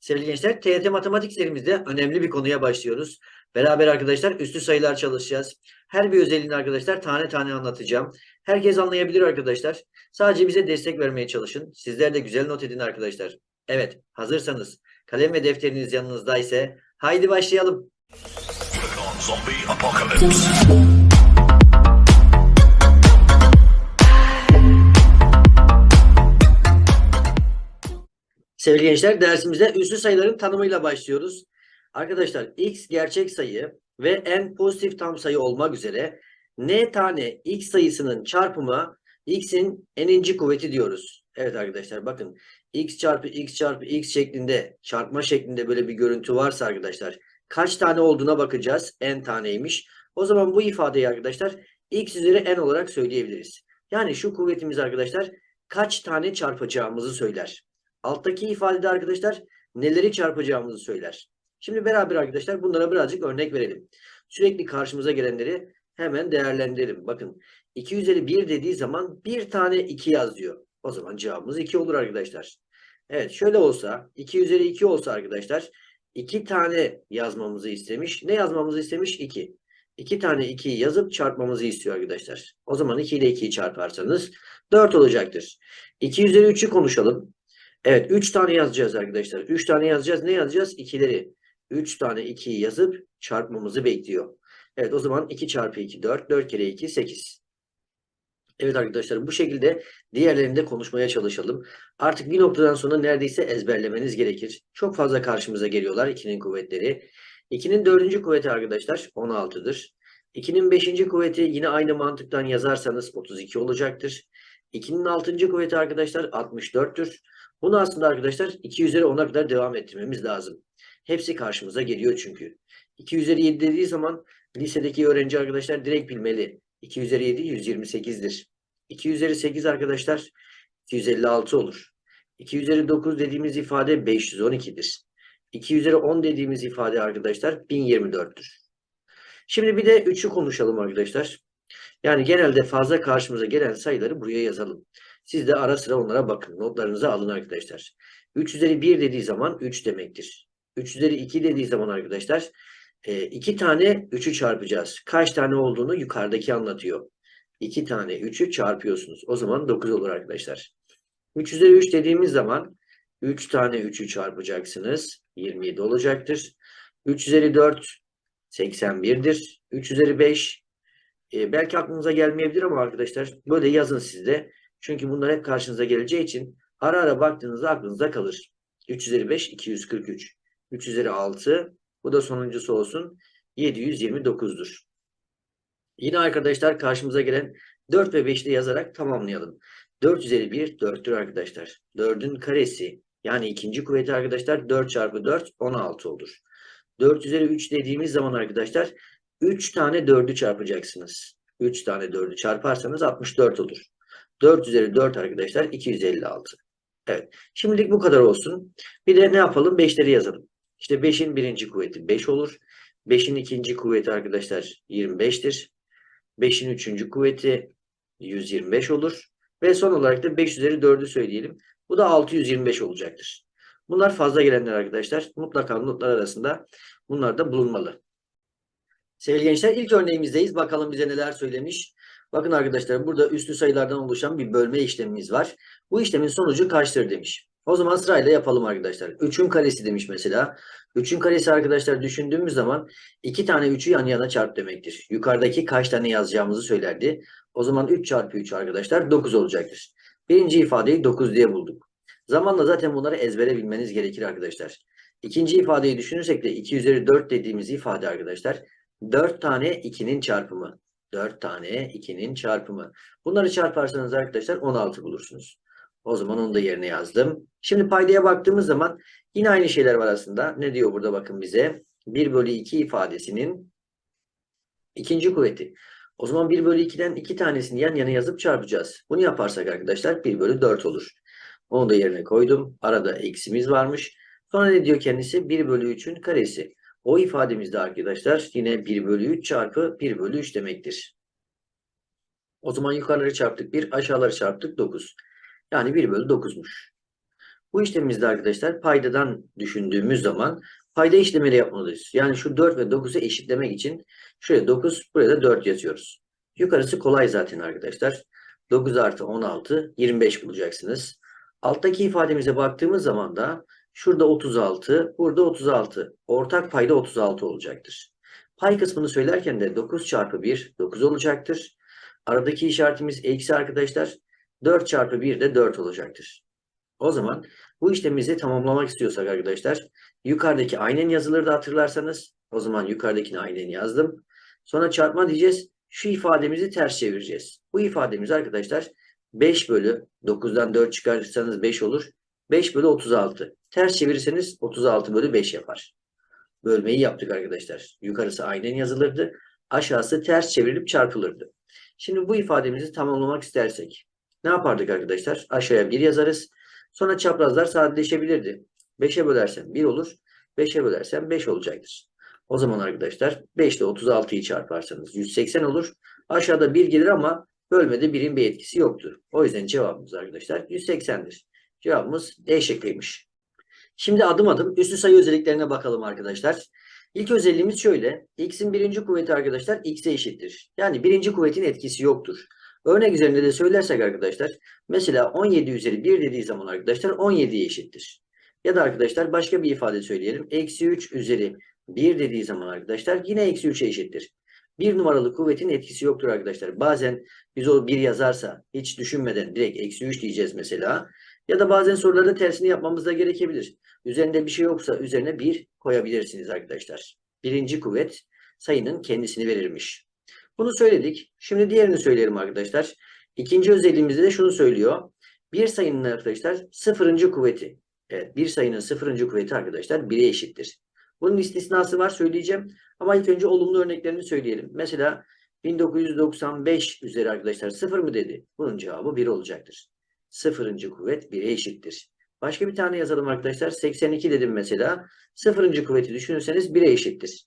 Sevgili gençler, TYT Matematik serimizde önemli bir konuya başlıyoruz. Beraber arkadaşlar üstü sayılar çalışacağız. Her bir özelliğini arkadaşlar tane tane anlatacağım. Herkes anlayabilir arkadaşlar. Sadece bize destek vermeye çalışın. Sizler de güzel not edin arkadaşlar. Evet, hazırsanız kalem ve defteriniz yanınızda ise haydi başlayalım. Zombie apocalypse. Sevgili gençler dersimize üslü sayıların tanımıyla başlıyoruz. Arkadaşlar x gerçek sayı ve n pozitif tam sayı olmak üzere n tane x sayısının çarpımı x'in n'inci kuvveti diyoruz. Evet arkadaşlar bakın x çarpı x çarpı x şeklinde çarpma şeklinde böyle bir görüntü varsa arkadaşlar kaç tane olduğuna bakacağız. n taneymiş. O zaman bu ifadeyi arkadaşlar x üzeri n olarak söyleyebiliriz. Yani şu kuvvetimiz arkadaşlar kaç tane çarpacağımızı söyler. Alttaki ifadede arkadaşlar neleri çarpacağımızı söyler. Şimdi beraber arkadaşlar bunlara birazcık örnek verelim. Sürekli karşımıza gelenleri hemen değerlendirelim. Bakın 2 üzeri 1 dediği zaman bir tane 2 yaz diyor. O zaman cevabımız 2 olur arkadaşlar. Evet şöyle olsa 2 üzeri 2 olsa arkadaşlar 2 tane yazmamızı istemiş. Ne yazmamızı istemiş? 2. 2 tane 2'yi yazıp çarpmamızı istiyor arkadaşlar. O zaman 2 ile 2'yi çarparsanız 4 olacaktır. 2 üzeri 3'ü konuşalım. Evet 3 tane yazacağız arkadaşlar. 3 tane yazacağız. Ne yazacağız? 2'leri. 3 tane 2'yi yazıp çarpmamızı bekliyor. Evet o zaman 2 çarpı 2 4. 4 kere 2 8. Evet arkadaşlar bu şekilde diğerlerini de konuşmaya çalışalım. Artık bir noktadan sonra neredeyse ezberlemeniz gerekir. Çok fazla karşımıza geliyorlar 2'nin kuvvetleri. 2'nin 4. kuvveti arkadaşlar 16'dır. 2'nin 5. kuvveti yine aynı mantıktan yazarsanız 32 olacaktır. 2'nin 6. kuvveti arkadaşlar 64'tür. Bunu aslında arkadaşlar 2 üzeri 10'a kadar devam ettirmemiz lazım. Hepsi karşımıza geliyor çünkü. 2 üzeri 7 dediği zaman lisedeki öğrenci arkadaşlar direkt bilmeli. 2 üzeri 7 128'dir. 2 üzeri 8 arkadaşlar 256 olur. 2 üzeri 9 dediğimiz ifade 512'dir. 2 üzeri 10 dediğimiz ifade arkadaşlar 1024'tür. Şimdi bir de 3'ü konuşalım arkadaşlar. Yani genelde fazla karşımıza gelen sayıları buraya yazalım. Siz de ara sıra onlara bakın. Notlarınızı alın arkadaşlar. 3 üzeri 1 dediği zaman 3 demektir. 3 üzeri 2 dediği zaman arkadaşlar 2 tane 3'ü çarpacağız. Kaç tane olduğunu yukarıdaki anlatıyor. 2 tane 3'ü çarpıyorsunuz. O zaman 9 olur arkadaşlar. 3 üzeri 3 dediğimiz zaman 3 tane 3'ü çarpacaksınız. 27 olacaktır. 3 üzeri 4 81'dir. 3 üzeri 5 e, belki aklınıza gelmeyebilir ama arkadaşlar böyle yazın sizde. Çünkü bunlar hep karşınıza geleceği için ara ara baktığınızda aklınızda kalır. 3 üzeri 5 243. 3 üzeri 6 bu da sonuncusu olsun 729'dur. Yine arkadaşlar karşımıza gelen 4 ve 5'te yazarak tamamlayalım. 4 üzeri 1 4'tür arkadaşlar. 4'ün karesi yani ikinci kuvveti arkadaşlar 4 çarpı 4 16 olur. 4 üzeri 3 dediğimiz zaman arkadaşlar 3 tane 4'ü çarpacaksınız. 3 tane 4'ü çarparsanız 64 olur. 4 üzeri 4 arkadaşlar 256. Evet. Şimdilik bu kadar olsun. Bir de ne yapalım? 5'leri yazalım. İşte 5'in birinci kuvveti 5 olur. 5'in ikinci kuvveti arkadaşlar 25'tir. 5'in üçüncü kuvveti 125 olur. Ve son olarak da 5 üzeri 4'ü söyleyelim. Bu da 625 olacaktır. Bunlar fazla gelenler arkadaşlar. Mutlaka notlar arasında bunlar da bulunmalı. Sevgili gençler ilk örneğimizdeyiz. Bakalım bize neler söylemiş. Bakın arkadaşlar burada üslü sayılardan oluşan bir bölme işlemimiz var. Bu işlemin sonucu kaçtır demiş. O zaman sırayla yapalım arkadaşlar. 3'ün karesi demiş mesela. 3'ün karesi arkadaşlar düşündüğümüz zaman 2 tane 3'ü yan yana çarp demektir. Yukarıdaki kaç tane yazacağımızı söylerdi. O zaman 3 çarpı 3 arkadaşlar 9 olacaktır. Birinci ifadeyi 9 diye bulduk. Zamanla zaten bunları ezbere bilmeniz gerekir arkadaşlar. İkinci ifadeyi düşünürsek de 2 üzeri 4 dediğimiz ifade arkadaşlar 4 tane 2'nin çarpımı. 4 tane 2'nin çarpımı. Bunları çarparsanız arkadaşlar 16 bulursunuz. O zaman onu da yerine yazdım. Şimdi paydaya baktığımız zaman yine aynı şeyler var aslında. Ne diyor burada bakın bize? 1 bölü 2 ifadesinin ikinci kuvveti. O zaman 1 bölü 2'den 2 tanesini yan yana yazıp çarpacağız. Bunu yaparsak arkadaşlar 1 bölü 4 olur. Onu da yerine koydum. Arada eksimiz varmış. Sonra ne diyor kendisi? 1 bölü 3'ün karesi. O ifademizde arkadaşlar yine 1 bölü 3 çarpı 1 bölü 3 demektir. O zaman yukarıları çarptık 1, aşağıları çarptık 9. Yani 1 bölü 9'muş. Bu işlemimizde arkadaşlar paydadan düşündüğümüz zaman payda işlemleri yapmalıyız. Yani şu 4 ve 9'u eşitlemek için şuraya 9 buraya da 4 yazıyoruz. Yukarısı kolay zaten arkadaşlar. 9 artı 16 25 bulacaksınız. Alttaki ifademize baktığımız zaman da şurada 36 burada 36. Ortak payda 36 olacaktır. Pay kısmını söylerken de 9 çarpı 1 9 olacaktır. Aradaki işaretimiz eksi arkadaşlar. 4 çarpı 1 de 4 olacaktır. O zaman bu işlemimizi tamamlamak istiyorsak arkadaşlar yukarıdaki aynen yazıları da hatırlarsanız o zaman yukarıdakini aynen yazdım. Sonra çarpma diyeceğiz. Şu ifademizi ters çevireceğiz. Bu ifademiz arkadaşlar 5 bölü 9'dan 4 çıkarırsanız 5 olur. 5 bölü 36. Ters çevirirseniz 36 bölü 5 yapar. Bölmeyi yaptık arkadaşlar. Yukarısı aynen yazılırdı. Aşağısı ters çevrilip çarpılırdı. Şimdi bu ifademizi tamamlamak istersek ne yapardık arkadaşlar? Aşağıya 1 yazarız. Sonra çaprazlar sadeleşebilirdi. 5'e bölersem 1 olur. 5'e bölersem 5 olacaktır. O zaman arkadaşlar 5 ile 36'yı çarparsanız 180 olur. Aşağıda 1 gelir ama bölmede 1'in bir etkisi yoktur. O yüzden cevabımız arkadaşlar 180'dir. Cevabımız D şekliymiş. Şimdi adım adım üslü sayı özelliklerine bakalım arkadaşlar. İlk özelliğimiz şöyle. X'in birinci kuvveti arkadaşlar X'e eşittir. Yani birinci kuvvetin etkisi yoktur. Örnek üzerinde de söylersek arkadaşlar. Mesela 17 üzeri 1 dediği zaman arkadaşlar 17'ye eşittir. Ya da arkadaşlar başka bir ifade söyleyelim. Eksi 3 üzeri 1 dediği zaman arkadaşlar yine eksi 3'e eşittir. Bir numaralı kuvvetin etkisi yoktur arkadaşlar. Bazen biz o 1 yazarsa hiç düşünmeden direkt eksi 3 diyeceğiz mesela. Ya da bazen sorularda tersini yapmamız da gerekebilir. Üzerinde bir şey yoksa üzerine 1 koyabilirsiniz arkadaşlar. Birinci kuvvet sayının kendisini verirmiş. Bunu söyledik. Şimdi diğerini söyleyelim arkadaşlar. İkinci özelliğimizde de şunu söylüyor. Bir sayının arkadaşlar sıfırıncı kuvveti. Evet bir sayının sıfırıncı kuvveti arkadaşlar 1'e eşittir. Bunun istisnası var söyleyeceğim. Ama ilk önce olumlu örneklerini söyleyelim. Mesela 1995 üzeri arkadaşlar 0 mı dedi? Bunun cevabı 1 olacaktır. Sıfırıncı kuvvet 1'e eşittir. Başka bir tane yazalım arkadaşlar. 82 dedim mesela. Sıfırıncı kuvveti düşünürseniz 1'e eşittir.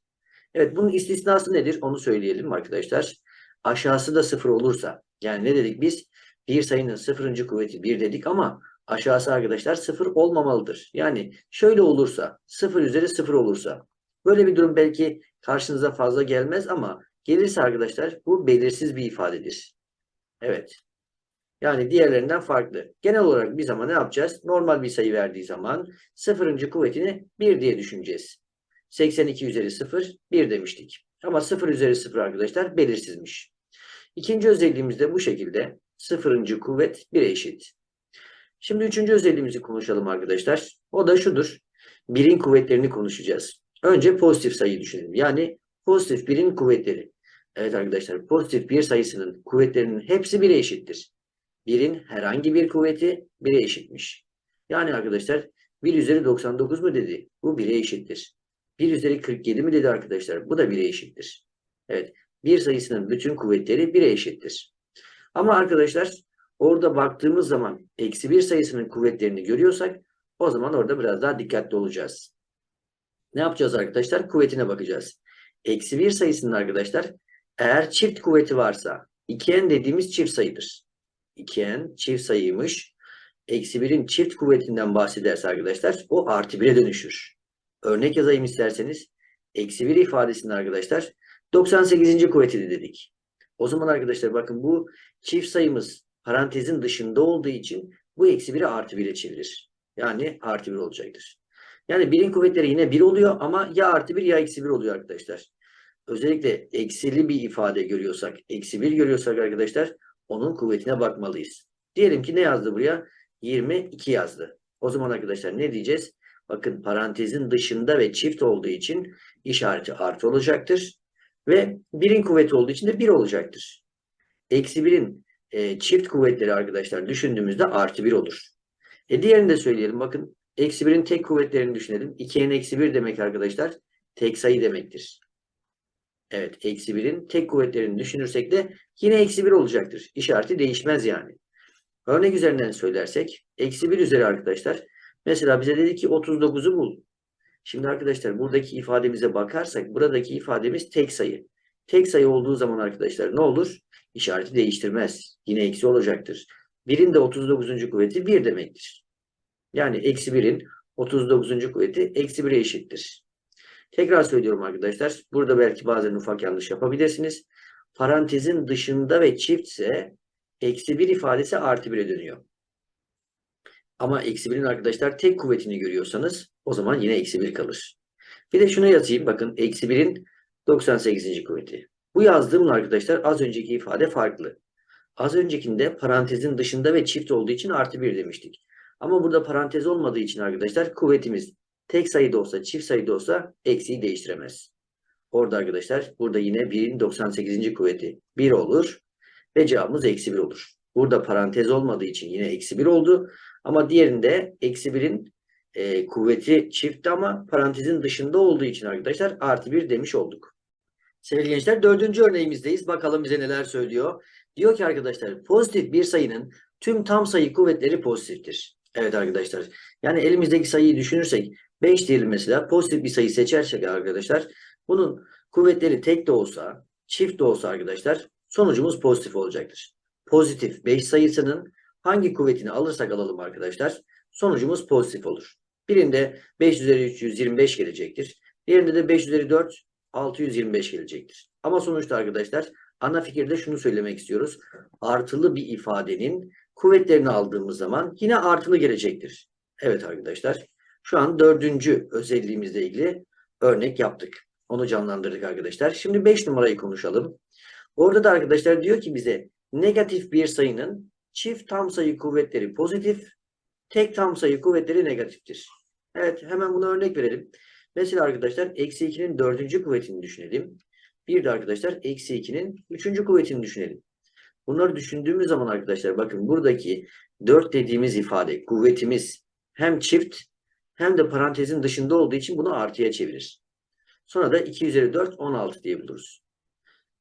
Evet bunun istisnası nedir? Onu söyleyelim arkadaşlar. Aşağısı da 0 olursa. Yani ne dedik biz? Bir sayının sıfırıncı kuvveti 1 dedik ama aşağısı arkadaşlar 0 olmamalıdır. Yani şöyle olursa 0 üzeri 0 olursa böyle bir durum belki karşınıza fazla gelmez ama gelirse arkadaşlar bu belirsiz bir ifadedir. Evet. Yani diğerlerinden farklı. Genel olarak bir zaman ne yapacağız? Normal bir sayı verdiği zaman sıfırıncı kuvvetini 1 diye düşüneceğiz. 82 üzeri 0 1 demiştik. Ama 0 üzeri 0 arkadaşlar belirsizmiş. İkinci özelliğimiz de bu şekilde. Sıfırıncı kuvvet 1'e eşit. Şimdi üçüncü özelliğimizi konuşalım arkadaşlar. O da şudur. Birin kuvvetlerini konuşacağız. Önce pozitif sayıyı düşünelim. Yani pozitif birin kuvvetleri. Evet arkadaşlar pozitif bir sayısının kuvvetlerinin hepsi 1'e eşittir. Birin herhangi bir kuvveti 1'e eşitmiş. Yani arkadaşlar 1 üzeri 99 mu dedi? Bu 1'e eşittir. 1 üzeri 47 mi dedi arkadaşlar? Bu da 1'e eşittir. Evet. Bir sayısının bütün kuvvetleri 1'e eşittir. Ama arkadaşlar orada baktığımız zaman eksi 1 sayısının kuvvetlerini görüyorsak o zaman orada biraz daha dikkatli olacağız. Ne yapacağız arkadaşlar? Kuvvetine bakacağız. Eksi 1 sayısının arkadaşlar eğer çift kuvveti varsa 2n dediğimiz çift sayıdır. 2n çift sayıymış. Eksi 1'in çift kuvvetinden bahsederse arkadaşlar o artı 1'e dönüşür. Örnek yazayım isterseniz. Eksi 1 ifadesinde arkadaşlar 98. kuvveti dedik. O zaman arkadaşlar bakın bu çift sayımız parantezin dışında olduğu için bu eksi 1'i artı 1'e çevirir. Yani artı 1 olacaktır. Yani birin kuvvetleri yine 1 oluyor ama ya artı 1 ya eksi 1 oluyor arkadaşlar. Özellikle eksili bir ifade görüyorsak, eksi 1 görüyorsak arkadaşlar onun kuvvetine bakmalıyız. Diyelim ki ne yazdı buraya? 22 yazdı. O zaman arkadaşlar ne diyeceğiz? Bakın parantezin dışında ve çift olduğu için işareti artı olacaktır. Ve birin kuvveti olduğu için de 1 olacaktır. Eksi 1'in e, çift kuvvetleri arkadaşlar düşündüğümüzde artı 1 olur. E diğerini de söyleyelim. Bakın eksi 1'in tek kuvvetlerini düşünelim. 2'nin eksi 1 demek arkadaşlar tek sayı demektir. Evet eksi 1'in tek kuvvetlerini düşünürsek de yine eksi 1 olacaktır. İşareti değişmez yani. Örnek üzerinden söylersek eksi 1 üzeri arkadaşlar mesela bize dedi ki 39'u bul. Şimdi arkadaşlar buradaki ifademize bakarsak buradaki ifademiz tek sayı. Tek sayı olduğu zaman arkadaşlar ne olur? İşareti değiştirmez. Yine eksi olacaktır. 1'in de 39. kuvveti 1 demektir. Yani eksi 1'in 39. kuvveti eksi 1'e eşittir. Tekrar söylüyorum arkadaşlar. Burada belki bazen ufak yanlış yapabilirsiniz. Parantezin dışında ve çiftse eksi 1 ifadesi artı 1'e dönüyor. Ama eksi 1'in arkadaşlar tek kuvvetini görüyorsanız o zaman yine eksi 1 kalır. Bir de şunu yazayım. Bakın eksi 1'in 98. kuvveti. Bu yazdığım arkadaşlar az önceki ifade farklı. Az öncekinde parantezin dışında ve çift olduğu için artı 1 demiştik. Ama burada parantez olmadığı için arkadaşlar kuvvetimiz tek sayıda olsa çift sayıda olsa eksiği değiştiremez. Orada arkadaşlar burada yine 1'in 98. kuvveti 1 olur ve cevabımız eksi 1 olur. Burada parantez olmadığı için yine eksi 1 oldu. Ama diğerinde eksi 1'in e, kuvveti çiftti ama parantezin dışında olduğu için arkadaşlar artı 1 demiş olduk. Sevgili gençler dördüncü örneğimizdeyiz. Bakalım bize neler söylüyor. Diyor ki arkadaşlar pozitif bir sayının tüm tam sayı kuvvetleri pozitiftir. Evet arkadaşlar. Yani elimizdeki sayıyı düşünürsek 5 diyelim mesela pozitif bir sayı seçersek arkadaşlar bunun kuvvetleri tek de olsa çift de olsa arkadaşlar sonucumuz pozitif olacaktır. Pozitif 5 sayısının hangi kuvvetini alırsak alalım arkadaşlar sonucumuz pozitif olur. Birinde 5 üzeri 325 gelecektir. Diğerinde de 5 üzeri 4 625 gelecektir. Ama sonuçta arkadaşlar ana fikirde şunu söylemek istiyoruz. Artılı bir ifadenin kuvvetlerini aldığımız zaman yine artılı gelecektir. Evet arkadaşlar. Şu an dördüncü özelliğimizle ilgili örnek yaptık. Onu canlandırdık arkadaşlar. Şimdi 5 numarayı konuşalım. Orada da arkadaşlar diyor ki bize negatif bir sayının çift tam sayı kuvvetleri pozitif, tek tam sayı kuvvetleri negatiftir. Evet hemen buna örnek verelim. Mesela arkadaşlar eksi 2'nin dördüncü kuvvetini düşünelim. Bir de arkadaşlar eksi 2'nin üçüncü kuvvetini düşünelim. Bunları düşündüğümüz zaman arkadaşlar bakın buradaki 4 dediğimiz ifade kuvvetimiz hem çift hem de parantezin dışında olduğu için bunu artıya çevirir. Sonra da 2 üzeri 4 16 diye buluruz.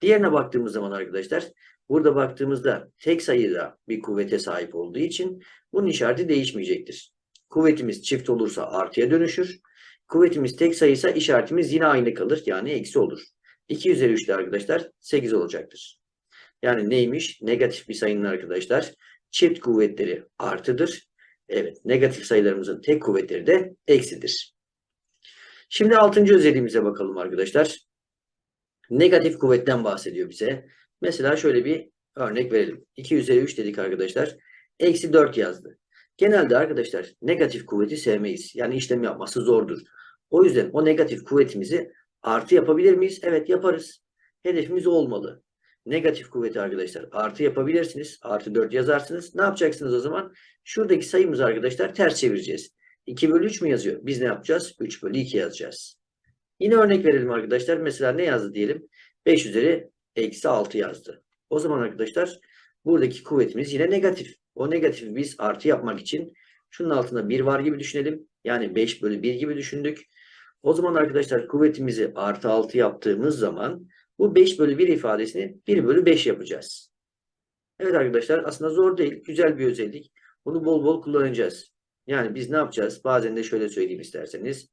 Diğerine baktığımız zaman arkadaşlar burada baktığımızda tek sayıda bir kuvvete sahip olduğu için bunun işareti değişmeyecektir. Kuvvetimiz çift olursa artıya dönüşür. Kuvvetimiz tek sayıysa işaretimiz yine aynı kalır. Yani eksi olur. 2 üzeri 3 de arkadaşlar 8 olacaktır. Yani neymiş? Negatif bir sayının arkadaşlar çift kuvvetleri artıdır. Evet negatif sayılarımızın tek kuvvetleri de eksidir. Şimdi 6. özelliğimize bakalım arkadaşlar. Negatif kuvvetten bahsediyor bize. Mesela şöyle bir örnek verelim. 2 üzeri 3 dedik arkadaşlar. Eksi 4 yazdı. Genelde arkadaşlar negatif kuvveti sevmeyiz. Yani işlem yapması zordur. O yüzden o negatif kuvvetimizi artı yapabilir miyiz? Evet yaparız. Hedefimiz olmalı. Negatif kuvveti arkadaşlar artı yapabilirsiniz. Artı 4 yazarsınız. Ne yapacaksınız o zaman? Şuradaki sayımızı arkadaşlar ters çevireceğiz. 2 bölü 3 mü yazıyor? Biz ne yapacağız? 3 bölü 2 yazacağız. Yine örnek verelim arkadaşlar. Mesela ne yazdı diyelim? 5 üzeri eksi 6 yazdı. O zaman arkadaşlar buradaki kuvvetimiz yine negatif. O negatifi biz artı yapmak için şunun altında 1 var gibi düşünelim. Yani 5 bölü 1 gibi düşündük. O zaman arkadaşlar kuvvetimizi artı 6 yaptığımız zaman bu 5 bölü 1 ifadesini 1 bölü 5 yapacağız. Evet arkadaşlar aslında zor değil. Güzel bir özellik. Bunu bol bol kullanacağız. Yani biz ne yapacağız? Bazen de şöyle söyleyeyim isterseniz.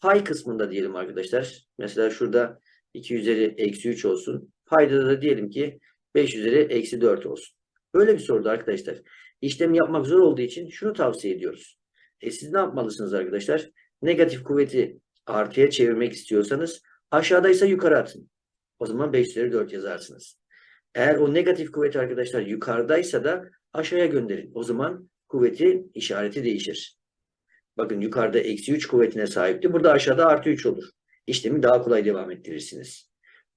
Pay kısmında diyelim arkadaşlar. Mesela şurada 2 üzeri eksi 3 olsun. Payda da diyelim ki 5 üzeri eksi 4 olsun. Böyle bir soruda arkadaşlar. İşlemi yapmak zor olduğu için şunu tavsiye ediyoruz. E siz ne yapmalısınız arkadaşlar? Negatif kuvveti artıya çevirmek istiyorsanız aşağıdaysa yukarı atın. O zaman 5 üzeri 4 yazarsınız. Eğer o negatif kuvvet arkadaşlar yukarıdaysa da aşağıya gönderin. O zaman kuvveti işareti değişir. Bakın yukarıda eksi 3 kuvvetine sahipti. Burada aşağıda artı 3 olur. İşlemi daha kolay devam ettirirsiniz.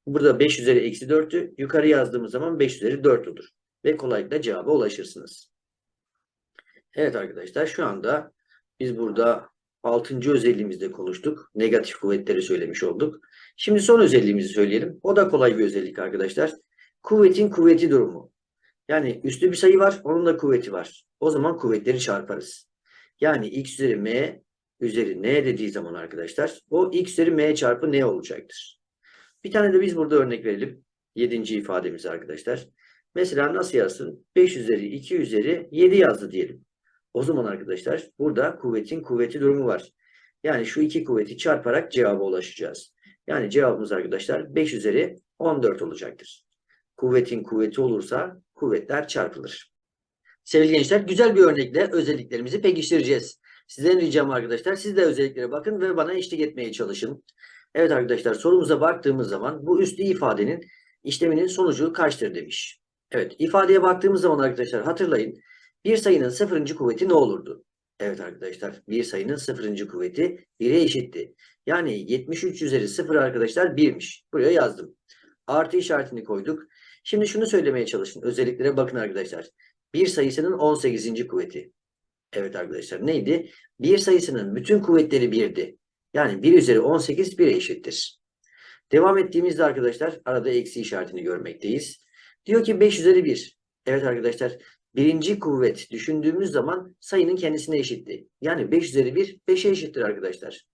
Burada 5 üzeri eksi 4'ü yukarı yazdığımız zaman 5 üzeri 4 olur. Ve kolaylıkla cevaba ulaşırsınız. Evet arkadaşlar şu anda biz burada 6. özelliğimizde konuştuk. Negatif kuvvetleri söylemiş olduk. Şimdi son özelliğimizi söyleyelim. O da kolay bir özellik arkadaşlar. Kuvvetin kuvveti durumu. Yani üslü bir sayı var, onun da kuvveti var. O zaman kuvvetleri çarparız. Yani x üzeri m üzeri n dediği zaman arkadaşlar o x üzeri m çarpı n olacaktır. Bir tane de biz burada örnek verelim. Yedinci ifademiz arkadaşlar. Mesela nasıl yazsın? 5 üzeri 2 üzeri 7 yazdı diyelim. O zaman arkadaşlar burada kuvvetin kuvveti durumu var. Yani şu iki kuvveti çarparak cevaba ulaşacağız. Yani cevabımız arkadaşlar 5 üzeri 14 olacaktır. Kuvvetin kuvveti olursa kuvvetler çarpılır. Sevgili gençler güzel bir örnekle özelliklerimizi pekiştireceğiz. Sizden ricam arkadaşlar siz de özelliklere bakın ve bana eşlik etmeye çalışın. Evet arkadaşlar sorumuza baktığımız zaman bu üslü ifadenin işleminin sonucu kaçtır demiş. Evet ifadeye baktığımız zaman arkadaşlar hatırlayın. Bir sayının sıfırıncı kuvveti ne olurdu? Evet arkadaşlar bir sayının sıfırıncı kuvveti 1'e eşitti. Yani 73 üzeri 0 arkadaşlar 1'miş. Buraya yazdım. Artı işaretini koyduk. Şimdi şunu söylemeye çalışın. Özelliklere bakın arkadaşlar. Bir sayısının 18. kuvveti. Evet arkadaşlar neydi? Bir sayısının bütün kuvvetleri 1'di. Yani 1 üzeri 18 1'e eşittir. Devam ettiğimizde arkadaşlar arada eksi işaretini görmekteyiz. Diyor ki 5 üzeri 1. Evet arkadaşlar birinci kuvvet düşündüğümüz zaman sayının kendisine eşitti. Yani 5 üzeri 1 5'e eşittir arkadaşlar.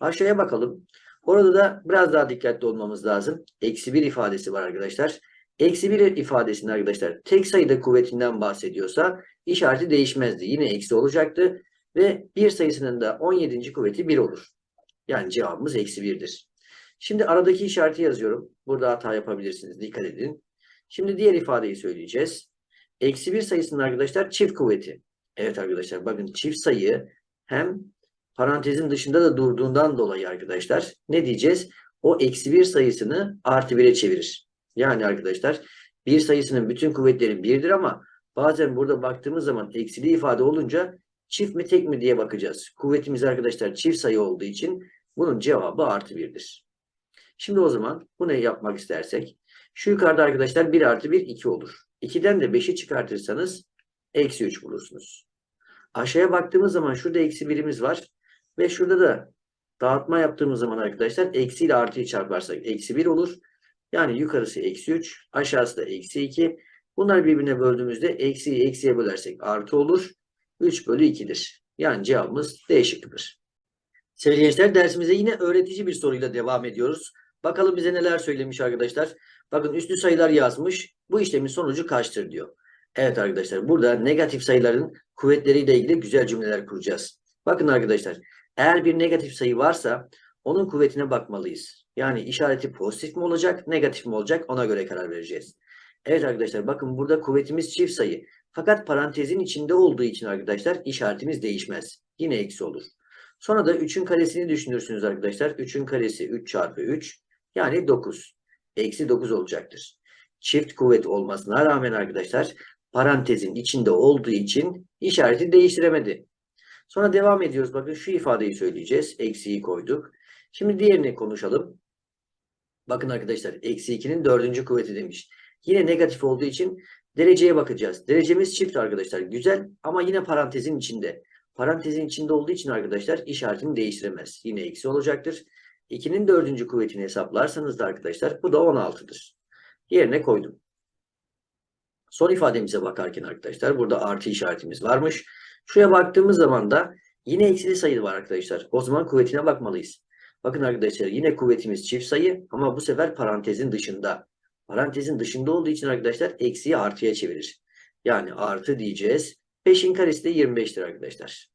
Aşağıya bakalım. Orada da biraz daha dikkatli olmamız lazım. Eksi 1 ifadesi var arkadaşlar. Eksi 1 ifadesinde arkadaşlar tek sayıda kuvvetinden bahsediyorsa işareti değişmezdi. Yine eksi olacaktı. Ve bir sayısının da 17. kuvveti 1 olur. Yani cevabımız eksi 1'dir. Şimdi aradaki işareti yazıyorum. Burada hata yapabilirsiniz. Dikkat edin. Şimdi diğer ifadeyi söyleyeceğiz. Eksi 1 sayısının arkadaşlar çift kuvveti. Evet arkadaşlar bakın çift sayı hem parantezin dışında da durduğundan dolayı arkadaşlar ne diyeceğiz? O eksi 1 sayısını artı 1'e çevirir. Yani arkadaşlar bir sayısının bütün kuvvetleri 1'dir ama bazen burada baktığımız zaman eksili ifade olunca çift mi tek mi diye bakacağız. Kuvvetimiz arkadaşlar çift sayı olduğu için bunun cevabı artı 1'dir. Şimdi o zaman bunu yapmak istersek şu yukarıda arkadaşlar 1 artı 1 2 olur. 2'den de 5'i çıkartırsanız eksi 3 bulursunuz. Aşağıya baktığımız zaman şurada eksi 1'imiz var. Ve şurada da dağıtma yaptığımız zaman arkadaşlar eksi ile artıyı çarparsak eksi 1 olur. Yani yukarısı eksi 3, aşağısı da eksi 2. Bunları birbirine böldüğümüzde eksiyi eksiye bölersek artı olur. 3 bölü 2'dir. Yani cevabımız D şıkkıdır. Sevgili gençler dersimize yine öğretici bir soruyla devam ediyoruz. Bakalım bize neler söylemiş arkadaşlar. Bakın üslü sayılar yazmış. Bu işlemin sonucu kaçtır diyor. Evet arkadaşlar burada negatif sayıların kuvvetleriyle ilgili güzel cümleler kuracağız. Bakın arkadaşlar eğer bir negatif sayı varsa onun kuvvetine bakmalıyız. Yani işareti pozitif mi olacak, negatif mi olacak ona göre karar vereceğiz. Evet arkadaşlar bakın burada kuvvetimiz çift sayı. Fakat parantezin içinde olduğu için arkadaşlar işaretimiz değişmez. Yine eksi olur. Sonra da 3'ün karesini düşünürsünüz arkadaşlar. 3'ün karesi 3 çarpı 3 yani 9. Eksi 9 olacaktır. Çift kuvvet olmasına rağmen arkadaşlar parantezin içinde olduğu için işareti değiştiremedi. Sonra devam ediyoruz. Bakın şu ifadeyi söyleyeceğiz. Eksiyi koyduk. Şimdi diğerini konuşalım. Bakın arkadaşlar eksi 2'nin dördüncü kuvveti demiş. Yine negatif olduğu için dereceye bakacağız. Derecemiz çift arkadaşlar. Güzel ama yine parantezin içinde. Parantezin içinde olduğu için arkadaşlar işaretini değiştiremez. Yine eksi olacaktır. 2'nin dördüncü kuvvetini hesaplarsanız da arkadaşlar bu da 16'dır. Yerine koydum. Son ifademize bakarken arkadaşlar burada artı işaretimiz varmış. Şuraya baktığımız zaman da yine eksili sayı var arkadaşlar. O zaman kuvvetine bakmalıyız. Bakın arkadaşlar yine kuvvetimiz çift sayı ama bu sefer parantezin dışında. Parantezin dışında olduğu için arkadaşlar eksiyi artıya çevirir. Yani artı diyeceğiz. 5'in karesi de 25'tir arkadaşlar.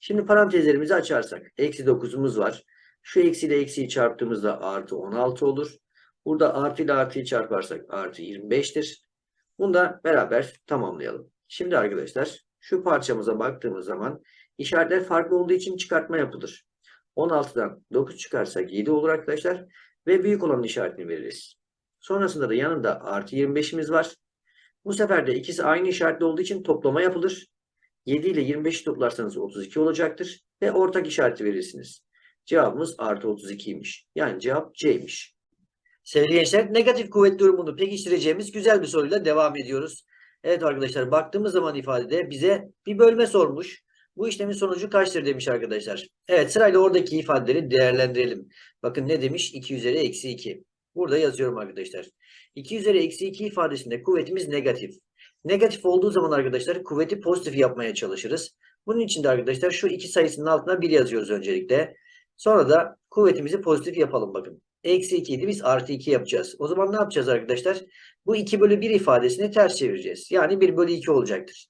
Şimdi parantezlerimizi açarsak. Eksi 9'umuz var. Şu eksi ile eksiyi çarptığımızda artı 16 olur. Burada artı ile artıyı çarparsak artı 25'tir. Bunu da beraber tamamlayalım. Şimdi arkadaşlar şu parçamıza baktığımız zaman işaretler farklı olduğu için çıkartma yapılır. 16'dan 9 çıkarsak 7 olur arkadaşlar. Ve büyük olanın işaretini veririz. Sonrasında da yanında artı 25'imiz var. Bu sefer de ikisi aynı işaretli olduğu için toplama yapılır. 7 ile 25'i toplarsanız 32 olacaktır. Ve ortak işareti verirsiniz. Cevabımız artı 32'ymiş. Yani cevap C'ymiş. Sevgili gençler negatif kuvvet durumunu pekiştireceğimiz güzel bir soruyla devam ediyoruz. Evet arkadaşlar baktığımız zaman ifadede bize bir bölme sormuş. Bu işlemin sonucu kaçtır demiş arkadaşlar. Evet sırayla oradaki ifadeleri değerlendirelim. Bakın ne demiş? 2 üzeri eksi 2. Burada yazıyorum arkadaşlar. 2 üzeri eksi 2 ifadesinde kuvvetimiz negatif. Negatif olduğu zaman arkadaşlar kuvveti pozitif yapmaya çalışırız. Bunun için de arkadaşlar şu iki sayısının altına 1 yazıyoruz öncelikle. Sonra da kuvvetimizi pozitif yapalım bakın. Eksi 2 idi biz artı 2 yapacağız. O zaman ne yapacağız arkadaşlar? Bu 2 bölü 1 ifadesini ters çevireceğiz. Yani 1 bölü 2 olacaktır.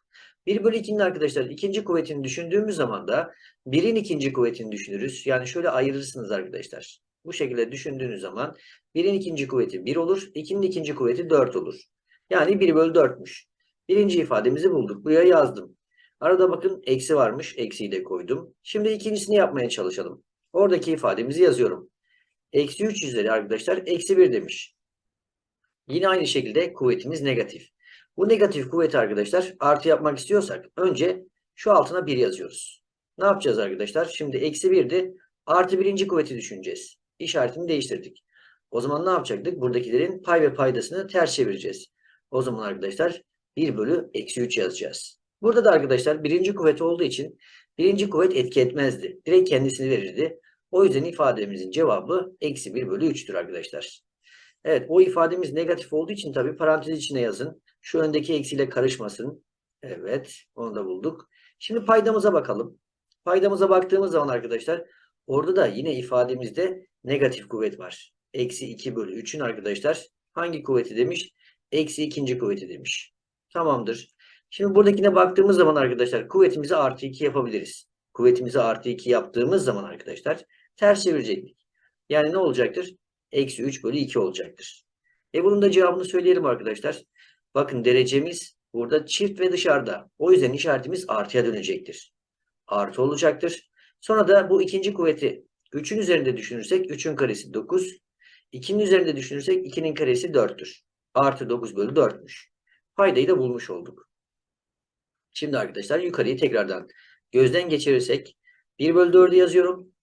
1 bölü 2'nin arkadaşlar ikinci kuvvetini düşündüğümüz zaman da 1'in ikinci kuvvetini düşünürüz. Yani şöyle ayırırsınız arkadaşlar. Bu şekilde düşündüğünüz zaman 1'in ikinci kuvveti 1 olur. 2'nin ikinci kuvveti 4 olur. Yani 1 bölü 4'müş. Birinci ifademizi bulduk. Buraya yazdım. Arada bakın eksi varmış. Eksiyi de koydum. Şimdi ikincisini yapmaya çalışalım. Oradaki ifademizi yazıyorum. Eksi 3 üzeri arkadaşlar eksi 1 demiş. Yine aynı şekilde kuvvetimiz negatif. Bu negatif kuvveti arkadaşlar artı yapmak istiyorsak önce şu altına 1 yazıyoruz. Ne yapacağız arkadaşlar? Şimdi eksi 1'di. Artı birinci kuvveti düşüneceğiz. İşaretini değiştirdik. O zaman ne yapacaktık? Buradakilerin pay ve paydasını ters çevireceğiz. O zaman arkadaşlar 1 bölü eksi 3 yazacağız. Burada da arkadaşlar birinci kuvvet olduğu için birinci kuvvet etki etmezdi. Direkt kendisini verirdi. O yüzden ifademizin cevabı eksi 1 bölü 3'tür arkadaşlar. Evet o ifademiz negatif olduğu için tabii parantez içine yazın. Şu öndeki eksiyle karışmasın. Evet onu da bulduk. Şimdi paydamıza bakalım. Paydamıza baktığımız zaman arkadaşlar orada da yine ifademizde negatif kuvvet var. Eksi 2 bölü 3'ün arkadaşlar hangi kuvveti demiş? Eksi ikinci kuvveti demiş. Tamamdır. Şimdi buradakine baktığımız zaman arkadaşlar kuvvetimizi artı 2 yapabiliriz. Kuvvetimizi artı 2 yaptığımız zaman arkadaşlar ters çevirecektik. Yani ne olacaktır? Eksi 3 bölü 2 olacaktır. E bunun da cevabını söyleyelim arkadaşlar. Bakın derecemiz burada çift ve dışarıda. O yüzden işaretimiz artıya dönecektir. Artı olacaktır. Sonra da bu ikinci kuvveti 3'ün üzerinde düşünürsek 3'ün karesi 9. 2'nin üzerinde düşünürsek 2'nin karesi 4'tür. Artı 9 bölü 4'müş. Paydayı da bulmuş olduk. Şimdi arkadaşlar yukarıyı tekrardan gözden geçirirsek 1 bölü 4'ü yazıyorum.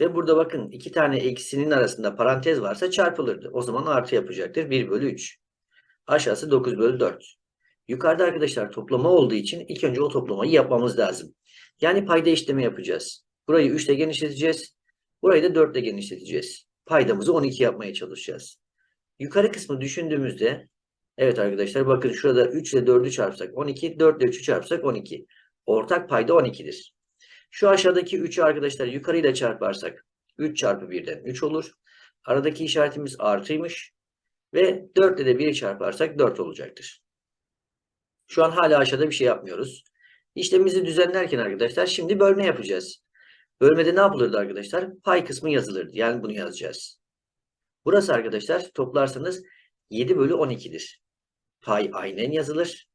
Ve burada bakın iki tane eksinin arasında parantez varsa çarpılırdı. O zaman artı yapacaktır. 1 bölü 3. Aşağısı 9 bölü 4. Yukarıda arkadaşlar toplama olduğu için ilk önce o toplamayı yapmamız lazım. Yani payda işlemi yapacağız. Burayı 3 ile genişleteceğiz. Burayı da 4 ile genişleteceğiz. Paydamızı 12 yapmaya çalışacağız. Yukarı kısmı düşündüğümüzde evet arkadaşlar bakın şurada 3 ile 4'ü çarpsak 12, 4 ile 3'ü çarpsak 12. Ortak payda 12'dir. Şu aşağıdaki 3'ü arkadaşlar yukarıyla çarparsak 3 çarpı 1'den 3 olur. Aradaki işaretimiz artıymış. Ve 4 ile de 1'i çarparsak 4 olacaktır. Şu an hala aşağıda bir şey yapmıyoruz. İşlemimizi düzenlerken arkadaşlar şimdi bölme yapacağız. Bölmede ne yapılırdı arkadaşlar? Pay kısmı yazılırdı. Yani bunu yazacağız. Burası arkadaşlar toplarsanız 7 bölü 12'dir. Pay aynen yazılır.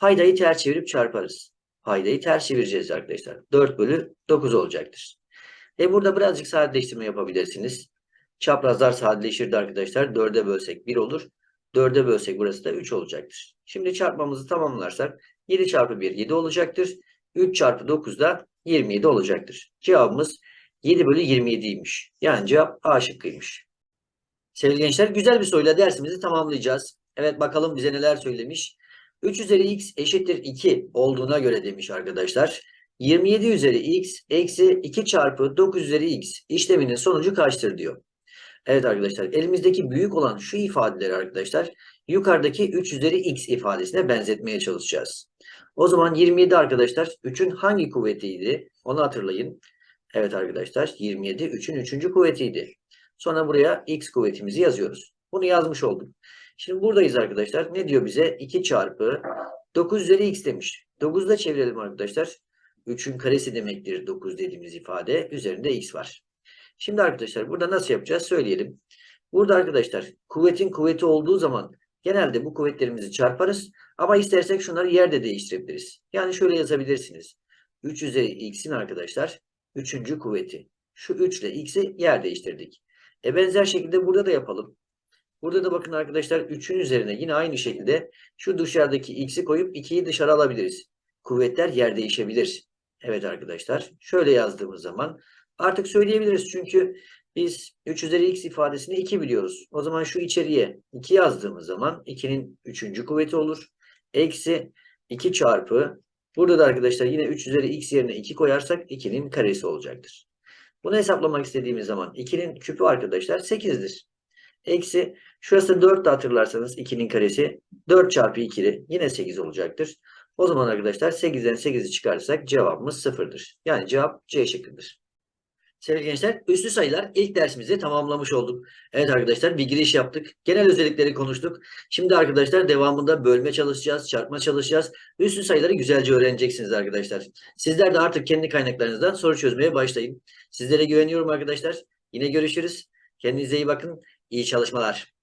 Paydayı ters çevirip çarparız. Paydayı ters çevireceğiz arkadaşlar. 4 bölü 9 olacaktır. E burada birazcık sadeleştirme yapabilirsiniz. Çaprazlar sadeleşirdi arkadaşlar. 4'e bölsek 1 olur. 4'e bölsek burası da 3 olacaktır. Şimdi çarpmamızı tamamlarsak 7 çarpı 1 7 olacaktır. 3 çarpı 9 da 27 olacaktır. Cevabımız 7 bölü 27'ymiş. Yani cevap A şıkkıymış. Sevgili gençler güzel bir soruyla dersimizi tamamlayacağız. Evet bakalım bize neler söylemiş. 3 üzeri x eşittir 2 olduğuna göre demiş arkadaşlar. 27 üzeri x eksi 2 çarpı 9 üzeri x işleminin sonucu kaçtır diyor. Evet arkadaşlar elimizdeki büyük olan şu ifadeleri arkadaşlar yukarıdaki 3 üzeri x ifadesine benzetmeye çalışacağız. O zaman 27 arkadaşlar 3'ün hangi kuvvetiydi onu hatırlayın. Evet arkadaşlar 27 3'ün 3. kuvvetiydi. Sonra buraya x kuvvetimizi yazıyoruz. Bunu yazmış olduk. Şimdi buradayız arkadaşlar. Ne diyor bize? 2 çarpı 9 üzeri x demiş. 9'u da çevirelim arkadaşlar. 3'ün karesi demektir 9 dediğimiz ifade. Üzerinde x var. Şimdi arkadaşlar burada nasıl yapacağız söyleyelim. Burada arkadaşlar kuvvetin kuvveti olduğu zaman genelde bu kuvvetlerimizi çarparız. Ama istersek şunları yerde değiştirebiliriz. Yani şöyle yazabilirsiniz. 3 üzeri x'in arkadaşlar 3. kuvveti. Şu 3 ile x'i yer değiştirdik. E benzer şekilde burada da yapalım. Burada da bakın arkadaşlar 3'ün üzerine yine aynı şekilde şu dışarıdaki x'i koyup 2'yi dışarı alabiliriz. Kuvvetler yer değişebilir. Evet arkadaşlar şöyle yazdığımız zaman artık söyleyebiliriz. Çünkü biz 3 üzeri x ifadesini 2 biliyoruz. O zaman şu içeriye 2 yazdığımız zaman 2'nin 3. kuvveti olur. Eksi 2 çarpı burada da arkadaşlar yine 3 üzeri x yerine 2 koyarsak 2'nin karesi olacaktır. Bunu hesaplamak istediğimiz zaman 2'nin küpü arkadaşlar 8'dir. Eksi şurası 4 de hatırlarsanız 2'nin karesi 4 çarpı 2 yine 8 olacaktır. O zaman arkadaşlar 8'den 8'i çıkarırsak cevabımız 0'dır. Yani cevap C şıkkıdır. Sevgili gençler, üslü sayılar ilk dersimizi tamamlamış olduk. Evet arkadaşlar bir giriş yaptık. Genel özellikleri konuştuk. Şimdi arkadaşlar devamında bölme çalışacağız, çarpma çalışacağız. Üslü sayıları güzelce öğreneceksiniz arkadaşlar. Sizler de artık kendi kaynaklarınızdan soru çözmeye başlayın. Sizlere güveniyorum arkadaşlar. Yine görüşürüz. Kendinize iyi bakın. İyi çalışmalar.